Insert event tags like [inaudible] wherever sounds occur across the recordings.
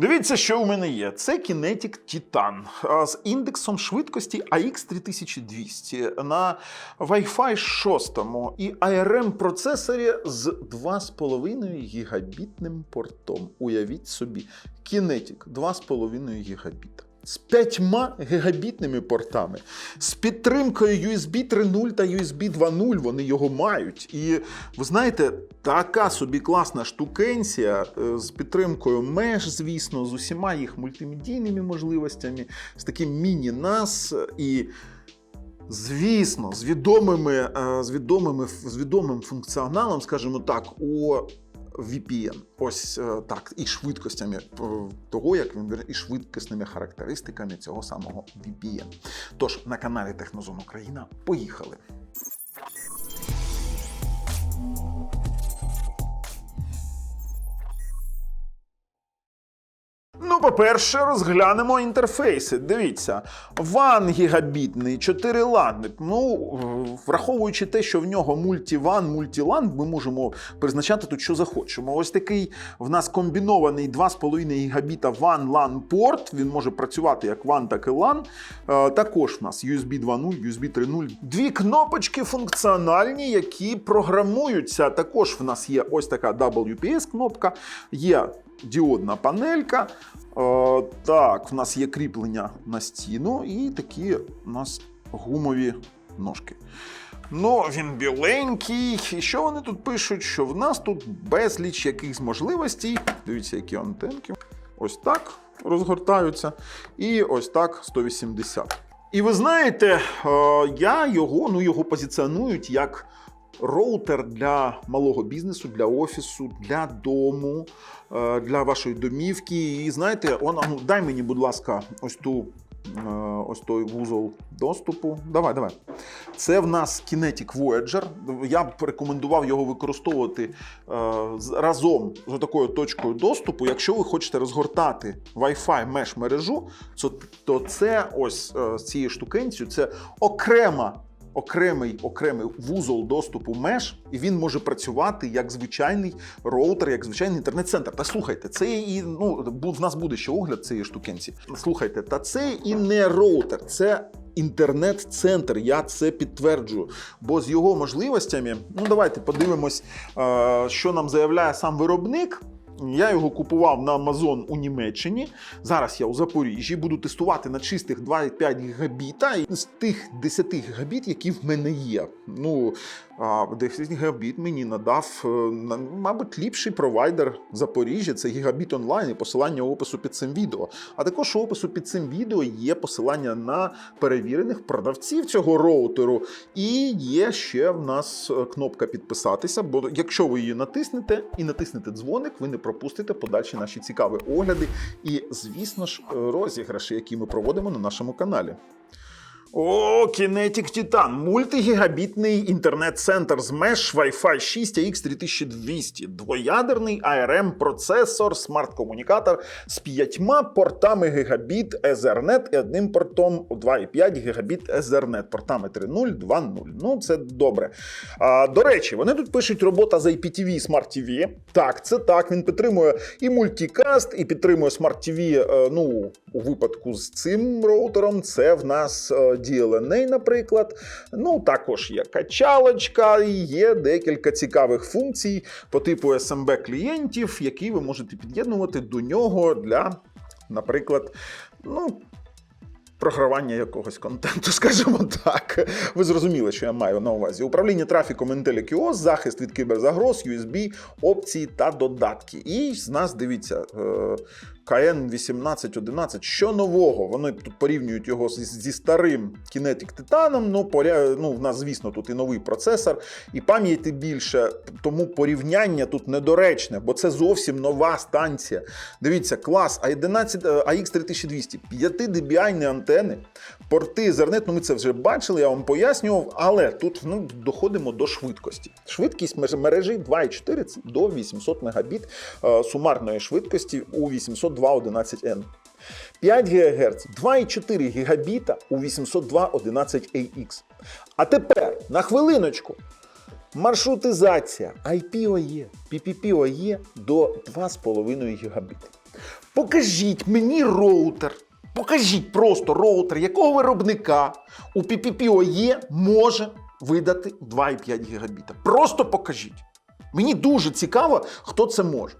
Дивіться, що у мене є. Це Kinetic Titan з індексом швидкості AX3200 на Wi-Fi 6 і ARM процесорі з 2,5 гігабітним портом. Уявіть собі, Kinetic 2,5 гігабіта. З 5 гігабітними портами, з підтримкою USB 3.0 та USB 2.0 вони його мають. І ви знаєте, така собі класна штукенція е, з підтримкою меж, звісно, з усіма їх мультимедійними можливостями, з таким міні-нас і. Звісно, з відомими, е, з відомими з відомим функціоналом, скажімо так, у VPN. Ось е, так, і швидкостями е, того, як він і швидкісними характеристиками цього самого VPN. Тож на каналі Технозон Україна поїхали. По-перше, розглянемо інтерфейси. Дивіться, ван гігабітний, 4 лан. Ну, враховуючи те, що в нього мультіван, мультілан, ми можемо призначати тут, що захочемо. Ось такий в нас комбінований 2,5 гігабіта WAN LAN порт. Він може працювати як WAN, так і LAN. Е, Також в нас USB 2.0, USB 3.0. Дві кнопочки функціональні, які програмуються. Також в нас є ось така WPS кнопка. Є діодна панелька. Е, так, в нас є кріплення на стіну і такі у нас гумові ножки. Ну, він біленький. І що вони тут пишуть? Що в нас тут безліч якихось можливостей. Дивіться, які антенки. Ось так розгортаються. І ось так 180. І ви знаєте, е, я його, ну, його позиціонують як роутер для малого бізнесу, для офісу, для дому, е, для вашої домівки. І знаєте, он, ну, дай мені, будь ласка, ось ту. е, Ось той вузол доступу. Давай, давай. Це в нас Kinetic Voyager. Я б рекомендував його використовувати е, разом з такою точкою доступу. Якщо ви хочете розгортати Wi-Fi меш мережу, то, це ось з цією штукенцією це окрема окремий окремий вузол доступу меж, і він може працювати як звичайний роутер, як звичайний інтернет-центр. Та слухайте, це і ну в нас буде ще огляд цієї штукенці. Слухайте, та це і не роутер, це. Інтернет-центр, я це підтверджую. Бо з його можливостями, ну давайте подивимось, е, що нам заявляє сам виробник. Я його купував на Amazon у Німеччині. Зараз я у Запоріжжі буду тестувати на чистих 2,5 гігабіта з тих 10 гігабіт, які в мене є. Ну, 10 гігабіт мені надав, е, мабуть, ліпший провайдер Запоріжжя. Це гігабіт онлайн і посилання опису під цим відео. А також у опису під цим відео є посилання на перевірених продавців цього роутеру. І є ще в нас е, кнопка підписатися. Бо якщо ви її натиснете і натиснете дзвоник, ви не пропустите подальші наші цікаві огляди і, звісно ж, розіграші, які ми проводимо на нашому каналі. О, Kinetic Titan. Мультигігабітний інтернет-центр з меж Wi-Fi 6 AX3200. Двоядерний ARM процесор, смарт-комунікатор з п'ятьма портами гігабіт Ethernet і одним портом 2,5 гігабіт Ethernet. Портами 3.0, 2.0. Ну, це добре. А, до речі, вони тут пишуть робота з IPTV і Smart TV. Так, це так. Він підтримує і мультикаст, і підтримує Smart TV. е, Ну, у випадку з цим роутером, це в нас е, DLNA, наприклад. Ну, також є качалочка, і є декілька цікавих функцій по типу SMB клієнтів, які ви можете під'єднувати до нього для, наприклад, ну. Програвання якогось контенту, [laughs] скажімо так. Ви зрозуміли, що я маю на увазі. Управління трафіком IntelliQoS, захист від кіберзагроз, USB, опції та додатки. І з нас дивіться. Е, КН 1811. Що нового? Вони тут порівнюють його зі, старим Kinetic Titan. Ну, поря... ну, в нас, звісно, тут і новий процесор, і пам'яті більше. Тому порівняння тут недоречне, бо це зовсім нова станція. Дивіться, клас A11, е, AX3200, 5 dbi антени, порти Ethernet, ну ми це вже бачили, я вам пояснював, але тут ну, доходимо до швидкості. Швидкість мережі 2,4 до 800 Мбіт е, сумарної швидкості у 802.11n. 5 ГГц, 2,4 гігабіта у 802.11ax. А тепер на хвилиночку. Маршрутизація IPOE, PPPoE до 2,5 гігабіти. Покажіть мені роутер. Покажіть просто роутер, якого виробника у PPPoE може видати 2,5 гігабіта. Просто покажіть. Мені дуже цікаво, хто це може.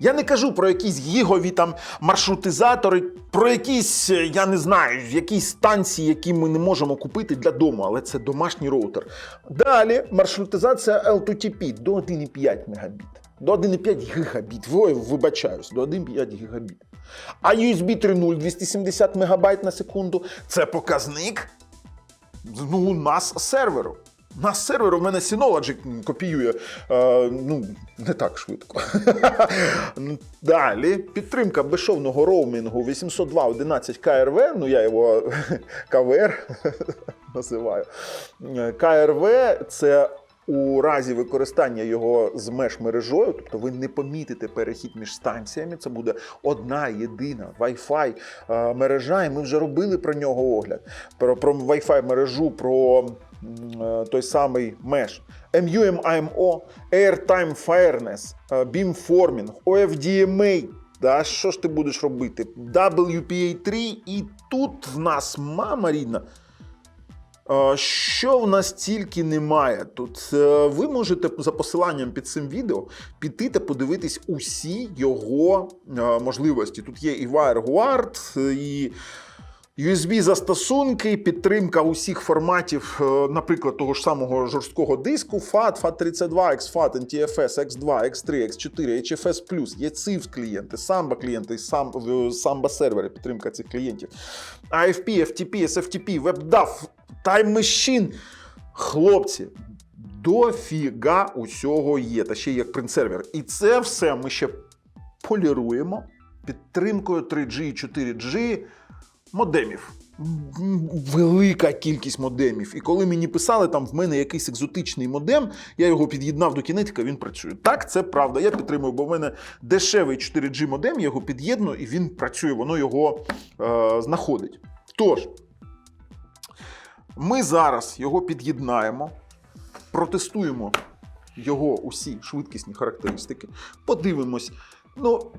Я не кажу про якісь гігові там маршрутизатори, про якісь, е, я не знаю, якісь станції, які ми не можемо купити для дому, але це домашній роутер. Далі маршрутизація L2TP до 1,5 мегабіт. До 1,5 гігабіт. Вибачаюсь, до 1,5 гігабіт. А USB 3.0 270 мегабайт на секунду це показник ну, у нас серверу. На сервер у мене Synology копіює е, ну, не так швидко. [laughs] Далі підтримка безшовного роумінгу 802.11 КРВ, ну я його [laughs] КВР [laughs] називаю. Е, КРВ це у разі використання його з меж мережою, тобто ви не помітите перехід між станціями. Це буде одна єдина Wi-Fi е, мережа, і ми вже робили про нього огляд. Про, про Wi-Fi мережу, про е, той самий меж. MUM-IMO, Airtime Fairness, е, Beamforming, OFDMA. Да, що ж ти будеш робити? WPA3, і тут в нас мама рідна. Е, Що в нас тільки немає тут? Е, Ви можете за посиланням під цим відео піти та подивитись усі його е, можливості. Тут є і WireGuard, і USB застосунки, підтримка усіх форматів, наприклад, того ж самого жорсткого диску, FAT, FAT32, XFAT, NTFS, X2, X3, X4, HFS+, є CIFS клієнти, Samba клієнти, Samba сервери, підтримка цих клієнтів, AFP, FTP, SFTP, WebDAV, Time Machine. Хлопці, дофіга усього є, та ще як принтсервер. І це все ми ще поліруємо підтримкою 3G і 4G модемів. Велика кількість модемів. І коли мені писали, там в мене якийсь екзотичний модем, я його під'єднав до кінетика, він працює. Так, це правда. Я підтримую, бо в мене дешевий 4G модем, я його під'єдную і він працює, воно його е, знаходить. Тож, ми зараз його під'єднаємо, протестуємо його усі швидкісні характеристики, подивимось. Ну,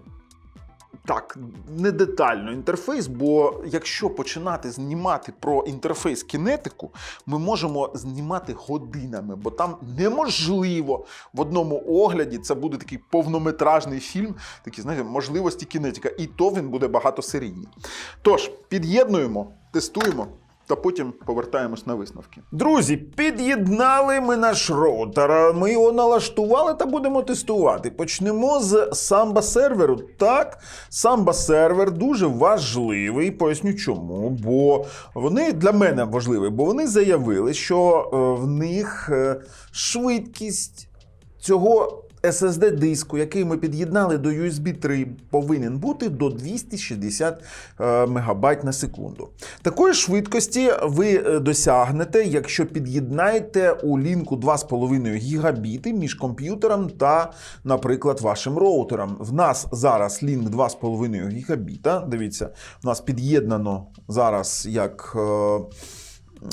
так, не детально інтерфейс, бо якщо починати знімати про інтерфейс кінетику, ми можемо знімати годинами, бо там неможливо в одному огляді це буде такий повнометражний фільм, такі, знаєте, можливості кінетика, і то він буде багатосерійний. Тож, під'єднуємо, тестуємо. Та потім повертаємось на висновки. Друзі, під'єднали ми наш роутер. Ми його налаштували та будемо тестувати. Почнемо з Samba серверу. Так, Samba сервер дуже важливий. Поясню чому. Бо вони для мене важливі, бо вони заявили, що е, в них е, швидкість цього SSD диску, який ми під'єднали до USB 3, повинен бути до 260 е, МБ на секунду. Такої швидкості ви е, досягнете, якщо під'єднаєте у лінку 2,5 гігабіти між комп'ютером та, наприклад, вашим роутером. В нас зараз лінк 2,5 гігабіта. Дивіться, в нас під'єднано зараз як.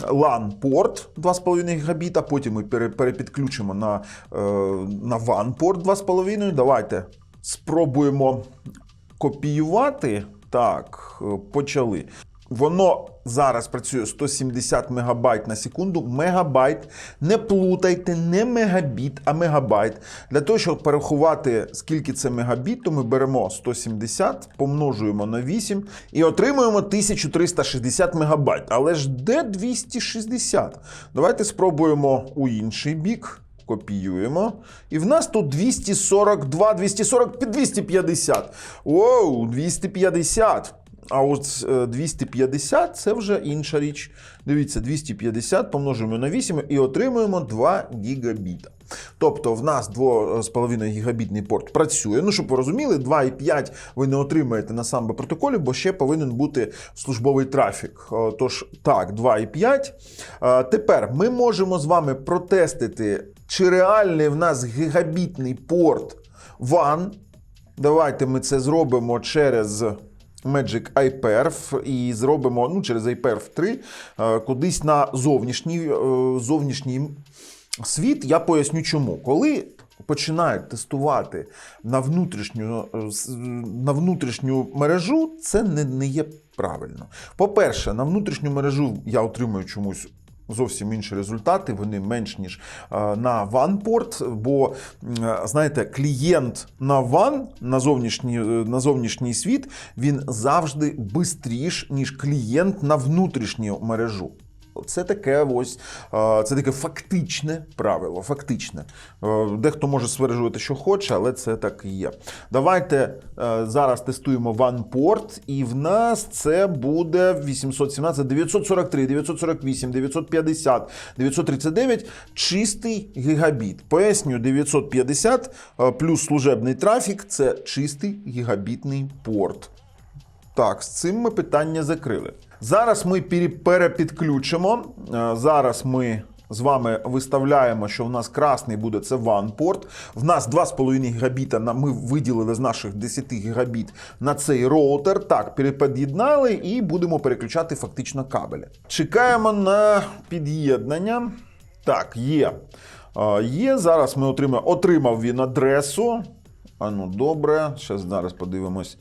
LAN-порт 2,5 гігабіта, потім ми перепідключимо на, е, на WAN-порт 2,5. Давайте спробуємо копіювати. Так, е, почали. Воно зараз працює 170 мегабайт на секунду. Мегабайт. Не плутайте, не мегабіт, а мегабайт. Для того, щоб порахувати, скільки це мегабіт, то ми беремо 170, помножуємо на 8 і отримуємо 1360 мегабайт. Але ж де 260? Давайте спробуємо у інший бік. Копіюємо. І в нас тут 242, 240, 250. Оу, 250. А от е, 250 це вже інша річ. Дивіться, 250 помножуємо на 8 і отримуємо 2 гігабіта. Тобто в нас 2,5 гігабітний порт працює. Ну, щоб ви розуміли, 2,5 ви не отримаєте на самбо протоколі, бо ще повинен бути службовий трафік. Е, Тож так, 2,5. Е, Тепер ми можемо з вами протестити, чи реальний в нас гігабітний порт WAN. Давайте ми це зробимо через. Magic iPerf і зробимо ну, через iPerf 3 е, кудись на зовнішній, е, зовнішній світ. Я поясню чому. Коли починають тестувати на внутрішню, е, на внутрішню мережу, це не, не є правильно. По-перше, на внутрішню мережу я отримую чомусь. Зовсім інші результати, вони менш ніж е, на ванпорт. бо е, знаєте, клієнт на ван на зовнішній, е, на зовнішній світ, він завжди швидше, ніж клієнт на внутрішню мережу. Це таке ось це таке фактичне правило. Фактичне. Е, Дехто може стверджувати, що хоче, але це так і є. Давайте е, зараз тестуємо OnePort, і в нас це буде 817, 943, 948, 950, 939 чистий гігабіт. Поясню, 950 е, плюс служебний трафік це чистий гігабітний порт. Так, з цим ми питання закрили. Зараз ми перепідключимо. Е, Зараз ми з вами виставляємо, що в нас красний буде це OnePort. В нас 2,5 гігабіта ми виділили з наших 10 гігабіт на цей роутер. Так, перепід'єднали і будемо переключати фактично кабелі. Чекаємо на під'єднання. Так, є. Е, Є. Зараз ми отримаємо. Отримав він адресу. А ну добре. Зараз подивимось.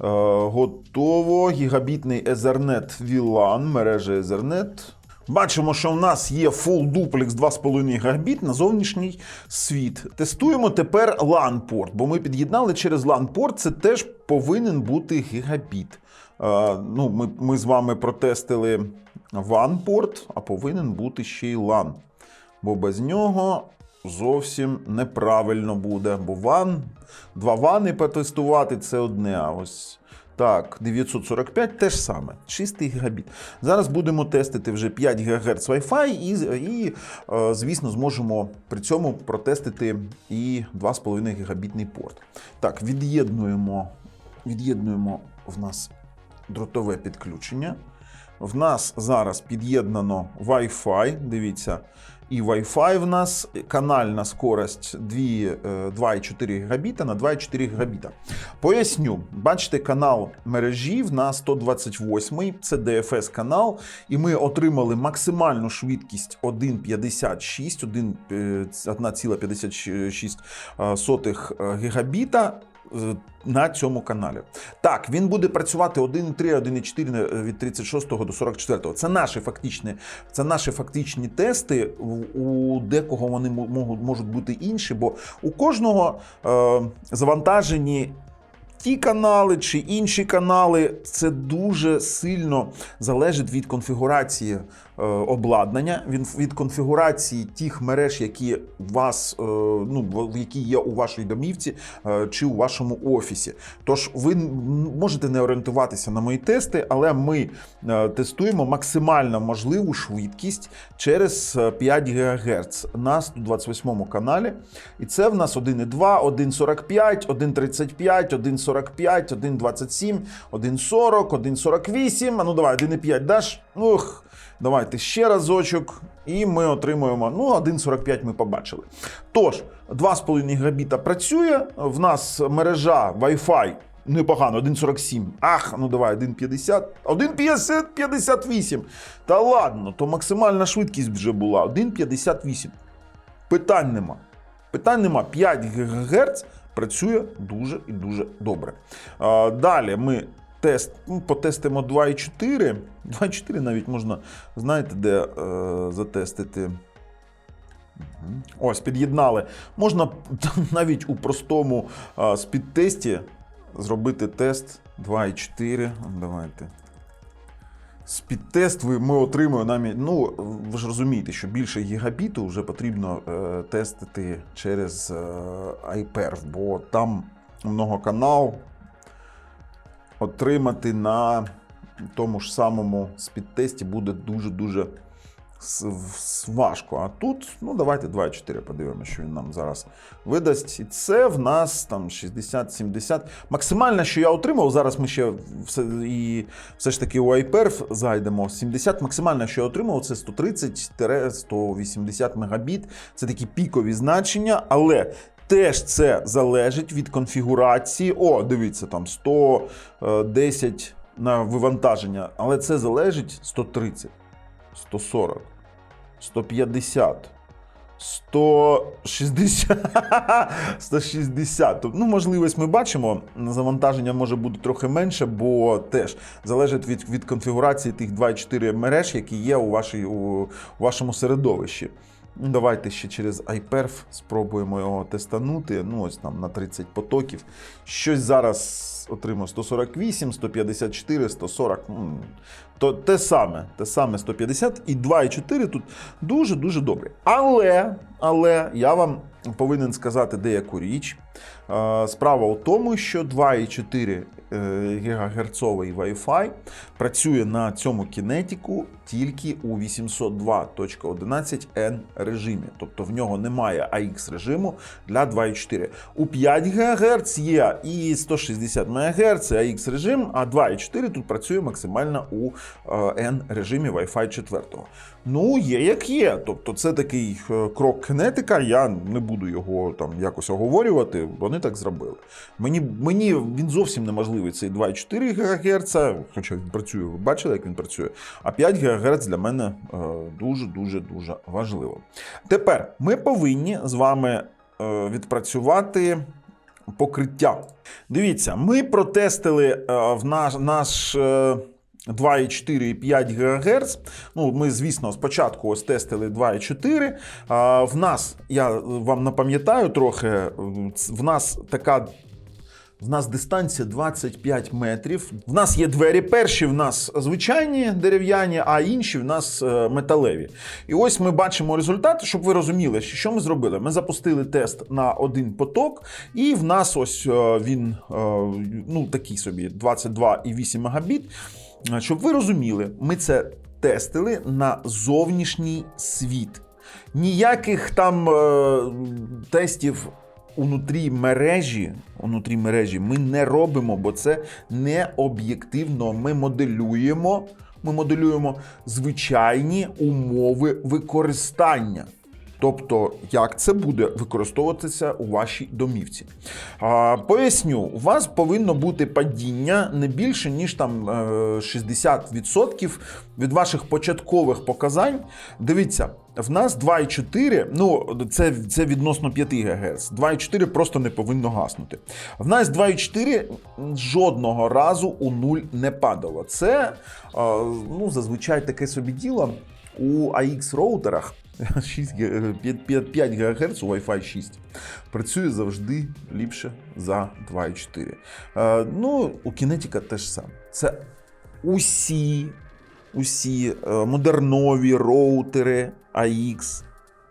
Е, Готово. Гігабітний Ethernet VLAN, мережа Ethernet. Бачимо, що в нас є Full Duplex 2,5 гігабіт на зовнішній світ. Тестуємо тепер LAN-порт, бо ми під'єднали через LAN-порт, це теж повинен бути гігабіт. Е, ну, ми, ми з вами протестили WAN-порт, а повинен бути ще й LAN. Бо без нього зовсім неправильно буде. Бо ван, два вани потестувати це одне. А ось так, 945 теж саме, чистий гігабіт. Зараз будемо тестити вже 5 ГГц Wi-Fi і, і е, звісно, зможемо при цьому протестити і 2,5 гігабітний порт. Так, від'єднуємо, від'єднуємо в нас дротове підключення. В нас зараз під'єднано Wi-Fi. Дивіться, і Wi-Fi в нас канальна скорость 2, е, 2,4 гігабіта на 2,4 гігабіта. Поясню, бачите, канал мережі в нас 128, це DFS канал, і ми отримали максимальну швидкість 1,56, 1, е, 1,56 е, е, гігабіта на цьому каналі. Так, він буде працювати 1,3, 1,4 від 36 до 44. Це наші фактичні, це наші фактичні тести. У- декого вони можуть, бути інші, бо у кожного е, завантажені. Ті канали чи інші канали, це дуже сильно залежить від конфігурації е, обладнання, від, від конфігурації тих мереж, які вас, е, ну, які є у вашій домівці е, чи у вашому офісі. Тож ви можете не орієнтуватися на мої тести, але ми е, тестуємо максимально можливу швидкість через е, 5 ГГц на 128 каналі. І це в нас 1,2, 1,45, 1,35, 1,45, 1,27, 1,40, 1,48. А ну давай, 1,5 даш. Ух, давайте ще разочок. І ми отримуємо. Ну, 1,45 ми побачили. Тож, 2,5 гігабіта працює. В нас мережа Wi-Fi. Непогано, 1,47. Ах, ну давай, 1,50. 1,50, 58. Та ладно, то максимальна швидкість вже була. 1,58. Питань нема. Питань нема. 5 ГГц працює дуже і дуже добре. Далі ми тест, ну, потестимо 2,4. 2,4 навіть можна, знаєте, де е, затестити. Ось, під'єднали. Можна [laughs] навіть у простому а, спідтесті зробити тест 2,4. Давайте. Спідтест ми отримуємо намі... Ну, ви ж розумієте, що більше гігабіту вже потрібно е, тестити через е, iPerf, бо там многоканал отримати на тому ж самому спідтесті буде дуже-дуже важко. А тут, ну давайте 2,4 подивимося, що він нам зараз видасть. І це в нас там 60-70. Максимальне, що я отримав, зараз ми ще все, і все ж таки у iPerf зайдемо. 70. Максимальне, що я отримав, це 130-180 мегабіт. Це такі пікові значення, але. Теж це залежить від конфігурації. О, дивіться, там 110 на вивантаження, але це залежить 130, 140, 150, 160. 160. Тобто, Ну, можливість ми бачимо. Завантаження може бути трохи менше, бо теж залежить від, від конфігурації тих 2,4 мереж, які є у, вашій, у, у вашому середовищі. Давайте ще через iPerf спробуємо його тестанути. Ну, ось там на 30 потоків. Щось зараз отримав 148, 154, 140. То те саме, те саме 150 і 2,4 тут дуже-дуже добре. Але, але я вам повинен сказати деяку річ. Справа у тому, що 2,4 е, ГГц Wi-Fi працює на цьому кінетіку тільки у 802.11n режимі. Тобто в нього немає AX режиму для 2,4. У 5 ГГц є і 160 МГц, AX режим, а 2,4 тут працює максимально у е, N режимі Wi-Fi 4. Ну, є як є. Тобто, це такий е, крок кинетика. Я не буду його там якось оговорювати. Вони так зробили. Мені, мені він зовсім неможливий цей 2,4 ГГц, хоча він працює, ви бачили, як він працює. А 5 ГГц для мене е, дуже важливо. Тепер ми повинні з вами е, відпрацювати покриття. Дивіться, ми протестили е, в наш, наш. е, 2,4 і 5 ГГц. Ну, ми, звісно, спочатку ось тестили 2,4. А, В нас, я вам напам'ятаю трохи, в нас така. В нас дистанція 25 метрів. В нас є двері. Перші в нас звичайні дерев'яні, а інші в нас е, металеві. І ось ми бачимо результати, щоб ви розуміли, що ми зробили. Ми запустили тест на один поток, і в нас ось е, він е, ну, такий собі 22,8 мегабіт. Е, Щоб ви розуміли, ми це тестили на зовнішній світ. Ніяких там е, тестів унутрі мережі, унутрі мережі ми не робимо, бо це не об'єктивно. Ми моделюємо, ми моделюємо звичайні умови використання. Тобто, як це буде використовуватися у вашій домівці. А, поясню, у вас повинно бути падіння не більше, ніж там е, 60% від ваших початкових показань. Дивіться, в нас 2,4, ну це, це відносно 5 ГГц. 2,4 просто не повинно гаснути. В нас 2,4 жодного разу у нуль не падало. Це е, ну, зазвичай таке собі діло у AX роутерах. 6, 5, 5, 5 ГГц у Wi-Fi 6 працює завжди ліпше за 2,4. Е, ну, у Kinetic теж саме. Це усі, усі е, модернові роутери AX.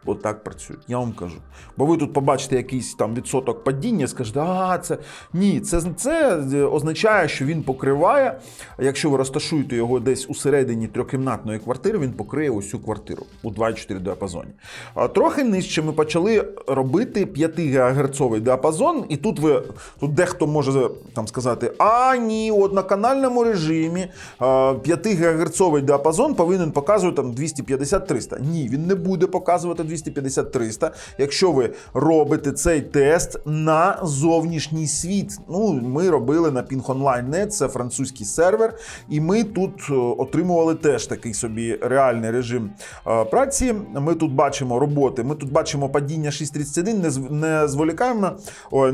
Отак працюють, я вам кажу. Бо ви тут побачите якийсь там відсоток падіння, скажете, а це ні, це, це означає, що він покриває. Якщо ви розташуєте його десь у середині трьохкімнатної квартири, він покриє усю квартиру у 2,4 діапазоні. А трохи нижче ми почали робити 5 ГГц діапазон, і тут ви тут дехто може там сказати: а ні, от на канальному режимі 5 ГГц діапазон повинен показувати там 250-300. Ні, він не буде показувати 250-300, якщо ви робите цей тест на зовнішній світ. Ну, ми робили на Ping Online.net, це французький сервер, і ми тут е, отримували теж такий собі реальний режим е, праці. Ми тут бачимо роботи, ми тут бачимо падіння 6.31, не, не зволікаємо,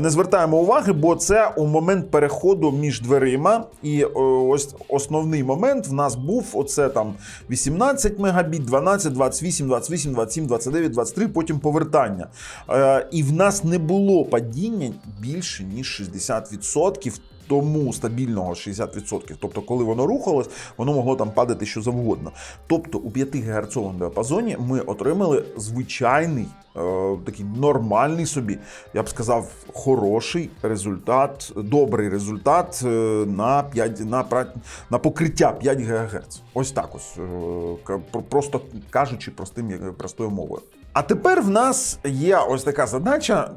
не звертаємо уваги, бо це у момент переходу між дверима. І е, ось основний момент в нас був оце там 18 мегабіт, 12, 28, 28, 27, 29, 23, потім повертання. Е, і в нас не було падіння більше ніж 60%. Тому стабільного 60%. Тобто, коли воно рухалось, воно могло там падати що завгодно. Тобто у 5 ГГц діапазоні ми отримали звичайний, е, такий нормальний собі, я б сказав, хороший результат, добрий результат е, на 5, на, на покриття 5 ГГц. Ось так ось. е, Просто кажучи простим, простою мовою. А тепер в нас є ось така задача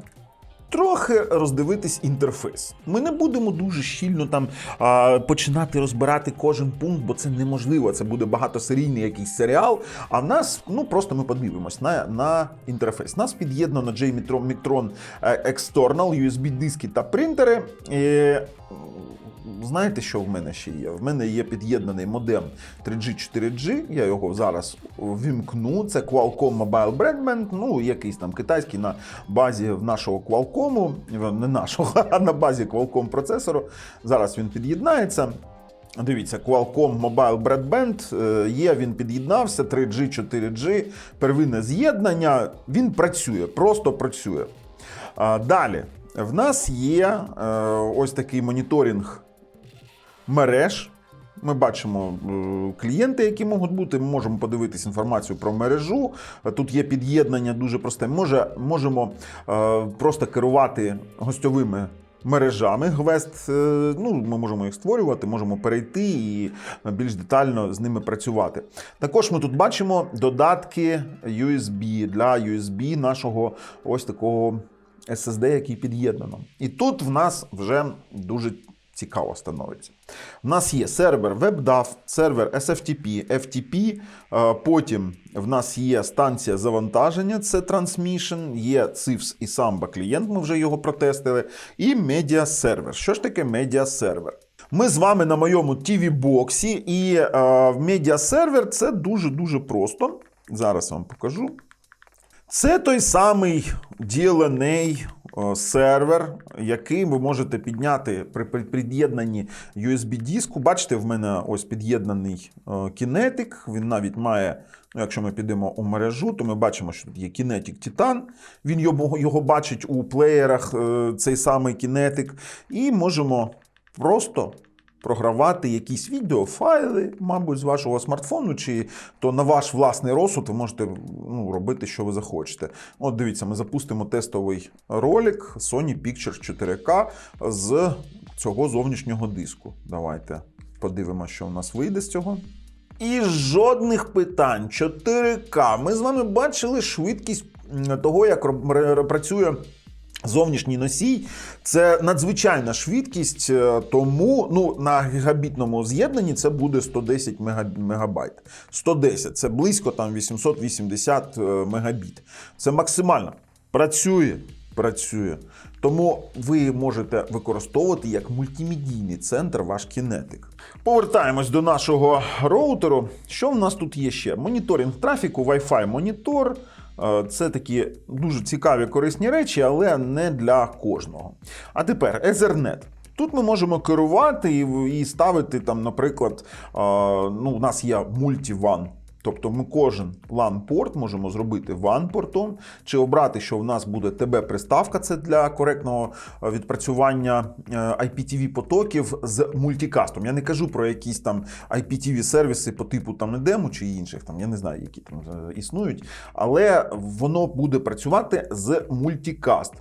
трохи роздивитись інтерфейс. Ми не будемо дуже щільно там а, починати розбирати кожен пункт, бо це неможливо. Це буде багатосерійний якийсь серіал. А в нас ну просто ми подивимось на, на інтерфейс. Нас під'єднано J-Micron е, External, USB диски та принтери. Е, знаєте, що в мене ще є? В мене є під'єднаний модем 3G 4G. Я його зараз вімкну. Це Qualcomm Mobile Broadband, ну якийсь там китайський на базі нашого Qualcomm, не нашого, [laughs] а на базі Qualcomm процесору. Зараз він під'єднається. Дивіться, Qualcomm Mobile Broadband е, є, він під'єднався 3G, 4G, первинне з'єднання. Він працює, просто працює. Далі, в нас є е, ось такий моніторинг мереж. Ми бачимо е, клієнти, які можуть бути. Ми можемо подивитись інформацію про мережу. Тут є під'єднання дуже просте. Може, можемо е, просто керувати гостьовими мережами. Гвест, е, ну, ми можемо їх створювати, можемо перейти і більш детально з ними працювати. Також ми тут бачимо додатки USB для USB нашого ось такого SSD, який під'єднано. І тут в нас вже дуже цікаво становиться. У нас є сервер WebDAV, сервер SFTP, FTP, е, потім в нас є станція завантаження, це Transmission, є CIFS і Samba клієнт, ми вже його протестили, і Media сервер. Що ж таке Media сервер? Ми з вами на моєму TV-боксі, і е, в Media сервер це дуже-дуже просто. Зараз вам покажу. Це той самий DLNA сервер, який ви можете підняти при під'єднанні USB-диску. Бачите, в мене ось під'єднаний кінетик. Він навіть має, ну, якщо ми підемо у мережу, то ми бачимо, що тут є Kinetic Titan. Він його, його бачить у плеєрах, е, цей самий кінетик, І можемо просто програвати якісь відеофайли, мабуть, з вашого смартфону, чи то на ваш власний розсуд ви можете ну, робити, що ви захочете. От дивіться, ми запустимо тестовий ролик Sony Pictures 4K з цього зовнішнього диску. Давайте подивимося, що у нас вийде з цього. І жодних питань. 4К. Ми з вами бачили швидкість того, як працює Зовнішній носій це надзвичайна швидкість, е, тому ну, на гігабітному з'єднанні це буде 110 мегабайт. 110 це близько там 880 е, мегабіт. Це максимально. Працює, працює. Тому ви можете використовувати як мультимедійний центр ваш кінетик. Повертаємось до нашого роутеру. Що в нас тут є ще? Моніторинг трафіку, Wi-Fi монітор. Е, Це такі дуже цікаві корисні речі, але не для кожного. А тепер Ethernet. Тут ми можемо керувати і, ставити там, наприклад, е, ну, у нас є мультиван. Тобто ми кожен LAN-порт можемо зробити WAN-портом, чи обрати, що в нас буде ТБ-приставка, це для коректного е, відпрацювання е, IPTV потоків з мультикастом. Я не кажу про якісь там IPTV сервіси по типу там Недему чи інших, там я не знаю, які там е, існують, але воно буде працювати з мультикаст.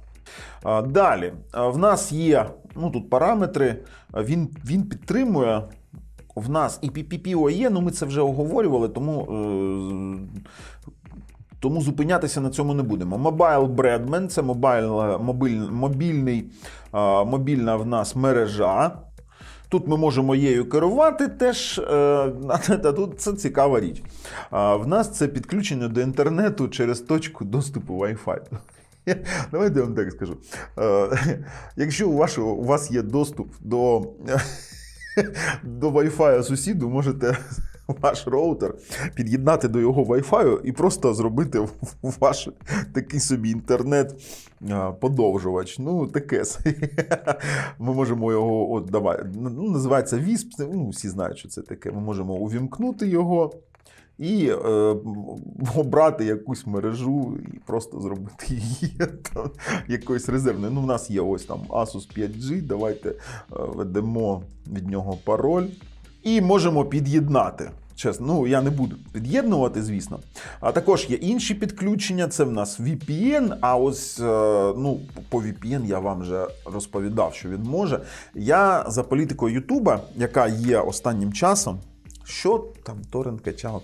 Далі в нас є ну тут параметри. Він, він підтримує. В нас і PPPoE, ну ми це вже оговорювали, тому, е, тому зупинятися на цьому не будемо. Mobile Bredman це мобайл, мобіль, мобільний, мобільна в нас мережа. Тут ми можемо її керувати теж. е, [laughs] Та тут це цікава річ. А, В нас це підключення до інтернету через точку доступу Wi-Fi. [laughs] Давайте я вам так скажу. Е, [laughs] Якщо у вас є доступ до, до Wi-Fi сусіду, можете ваш роутер під'єднати до його Wi-Fi і просто зробити ваш такий собі інтернет-подовжувач. Ну, таке. Ми можемо його, от давай, ну, називається VISP, ну, всі знають, що це таке. Ми можемо увімкнути його. І е, обрати якусь мережу і просто зробити її [laughs] там, якоюсь резервною. Ну, в нас є ось там Asus 5G. Давайте е, ведемо від нього пароль і можемо під'єднати. Чесно, ну я не буду під'єднувати, звісно. А також є інші підключення. Це в нас VPN. А ось е, ну, по VPN я вам вже розповідав, що він може. Я за політикою Ютуба, яка є останнім часом, що там торрент качав.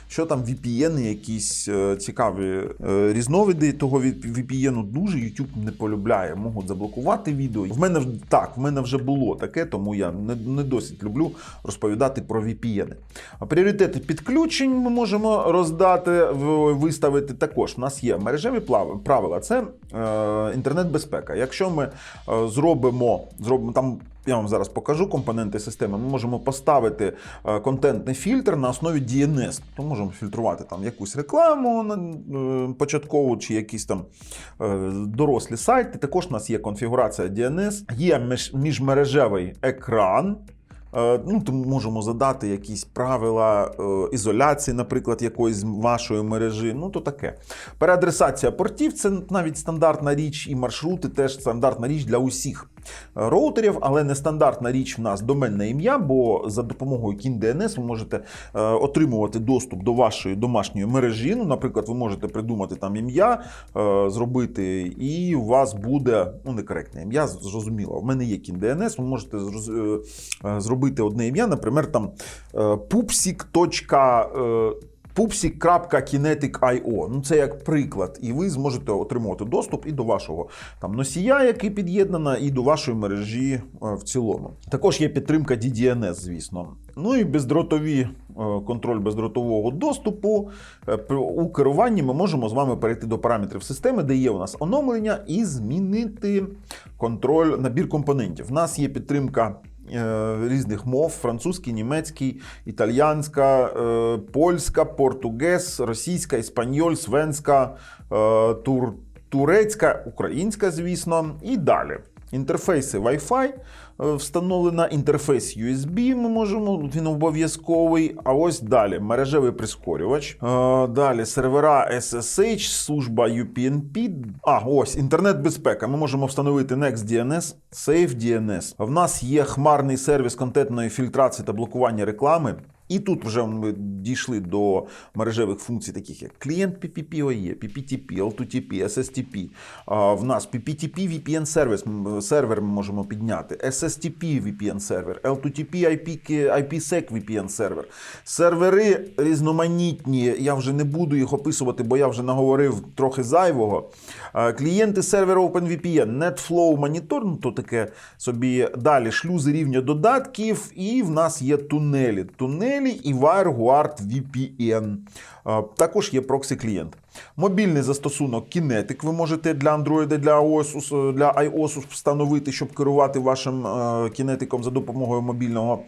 Що там VPN, якісь е, цікаві е, різновиди того VPN дуже YouTube не полюбляє. Можуть заблокувати відео. В мене так, в мене вже було таке, тому я не, не досить люблю розповідати про VPN. Пріоритети підключень ми можемо роздати, виставити також. У нас є мережеві правила. Це е, інтернет-безпека. Якщо ми е, зробимо, зробимо там Я вам зараз покажу компоненти системи. Ми можемо поставити е, контентний фільтр на основі DNS. То можемо фільтрувати там якусь рекламу е, початкову чи якісь там е, дорослі сайти. Також у нас є конфігурація DNS, є міжмережевий екран. Е, Ну, то можемо задати якісь правила ізоляції, наприклад, якоїсь вашої мережі. Ну, то таке. Переадресація портів це навіть стандартна річ, і маршрути теж стандартна річ для усіх роутерів, але не стандартна річ в нас доменне ім'я, бо за допомогою KIN-DNS ви можете е, отримувати доступ до вашої домашньої мережі. Ну, наприклад, ви можете придумати там ім'я, е, зробити, і у вас буде ну, некоректне ім'я, зрозуміло. В мене є KIN-DNS, ви можете е, зробити одне ім'я, наприклад, там е, Pupsik.kinetic.io. Ну, це як приклад, і ви зможете отримувати доступ і до вашого там носія, який під'єднано, і до вашої мережі е, в цілому. Також є підтримка DDNS, звісно. Ну і бездротові е, контроль бездротового доступу. Е, У керуванні ми можемо з вами перейти до параметрів системи, де є у нас оновлення, і змінити контроль набір компонентів. У нас є підтримка різних мов: французький, німецький, італьянська, е, польська, португез, російська, іспаньоль, свенська, е, тур, турецька, українська, звісно, і далі. Інтерфейси Wi-Fi е, встановлена, інтерфейс USB ми можемо, він обов'язковий. А ось далі мережевий прискорювач. Е, Далі сервера SSH, служба UPnP. А, ось інтернет-безпека. Ми можемо встановити NextDNS, SafeDNS. В нас є хмарний сервіс контентної фільтрації та блокування реклами. І тут вже ми дійшли до мережевих функцій, таких як клієнт PPPoE, PPTP, L2TP, SSTP. В нас PPTP VPN сервіс, сервер ми можемо підняти, SSTP VPN сервер, L2TP IP, IPsec VPN сервер. Сервери різноманітні, я вже не буду їх описувати, бо я вже наговорив трохи зайвого. Клієнти сервера OpenVPN, NetFlow Monitor, ну то таке собі далі шлюзи рівня додатків, і в нас є тунелі. Тунелі і WireGuard VPN. Також є проксі-клієнт. Мобільний застосунок Kinetic ви можете для Android, для iOS, для iOS встановити, щоб керувати вашим кінетиком за допомогою мобільного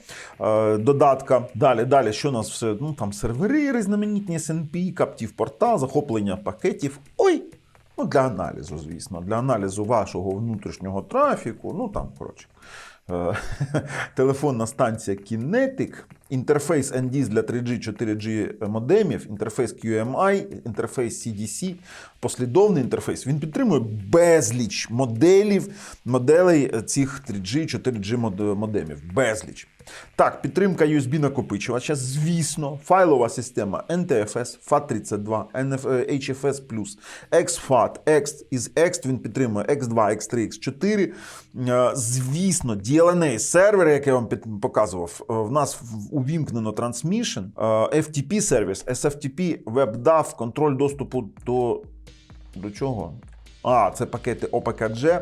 додатка. Далі, далі, що у нас все? Ну там сервери, різноманітні SNP, Captive портал, захоплення пакетів. Ой! Ну, для аналізу, звісно, для аналізу вашого внутрішнього трафіку. Ну там, коротше. Е, [laughs] Телефонна станція Kinetic, інтерфейс NDIS для 3G, 4G модемів, інтерфейс QMI, інтерфейс CDC, послідовний інтерфейс. Він підтримує безліч моделів, моделей цих 3G, 4G модемів. Безліч. Так, підтримка USB накопичувача, звісно, файлова система NTFS, FAT32, NF, е, HFS+, XFAT, X, із X він підтримує X2, X3, X4. Е, Звісно, DLNA сервер, який я вам показував, е, в нас увімкнено Transmission, е, FTP сервіс, SFTP, WebDAV, контроль доступу до. До чого? А, це пакети OPKG.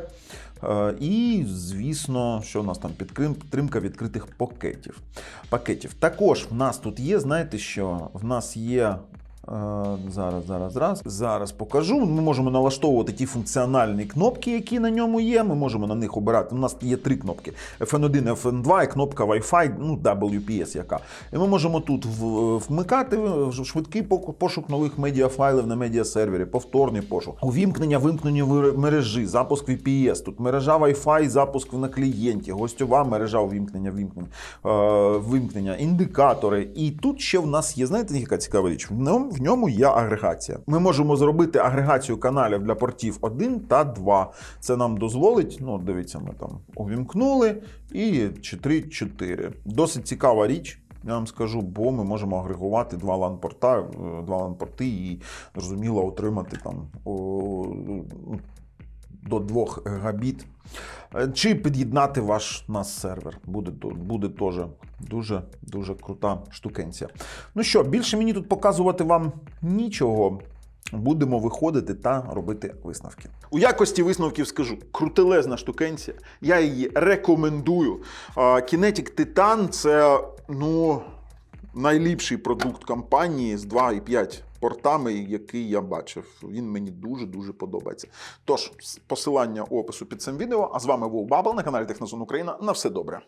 Е, І, звісно, що в нас там підтримка відкритих пакетів. пакетів. Також в нас тут є, знаєте що? В нас є. Е, Зараз, зараз, зараз. Зараз покажу. Ми можемо налаштовувати ті функціональні кнопки, які на ньому є. Ми можемо на них обирати. У нас є три кнопки: FN1, FN2 і кнопка Wi-Fi, ну WPS яка. І ми можемо тут вмикати в- швидкий пошук нових медіафайлів на медіасервері, повторний пошук, увімкнення вимкнення мережі, запуск VPS. Тут мережа Wi-Fi, запуск на клієнті, гостьова мережа увімкнення, вимкнення, е, вимкнення, індикатори. І тут ще в нас є, знаєте, яка цікава річ? В ньому, є агрегація. Ми можемо зробити агрегацію каналів для портів 1 та 2. Це нам дозволить, ну, дивіться, ми там увімкнули і 3-4. Досить цікава річ. Я вам скажу, бо ми можемо агрегувати два лан-порта, е, два лан-порти і зрозуміло отримати там до 2 гігабіт. Е, Чи під'єднати ваш нас сервер. Буде, буде теж дуже дуже крута штукенція. Ну що, більше мені тут показувати вам нічого. Будемо виходити та робити висновки. У якості висновків скажу: крутелезна штукенція. Я її рекомендую. Kinetic Titan це, ну. найліпший продукт компанії з 2,5 портами, який я бачив. Він мені дуже-дуже подобається. Тож, посилання опису під цим відео. А з вами був Бабл на каналі Технозон Україна. На все добре.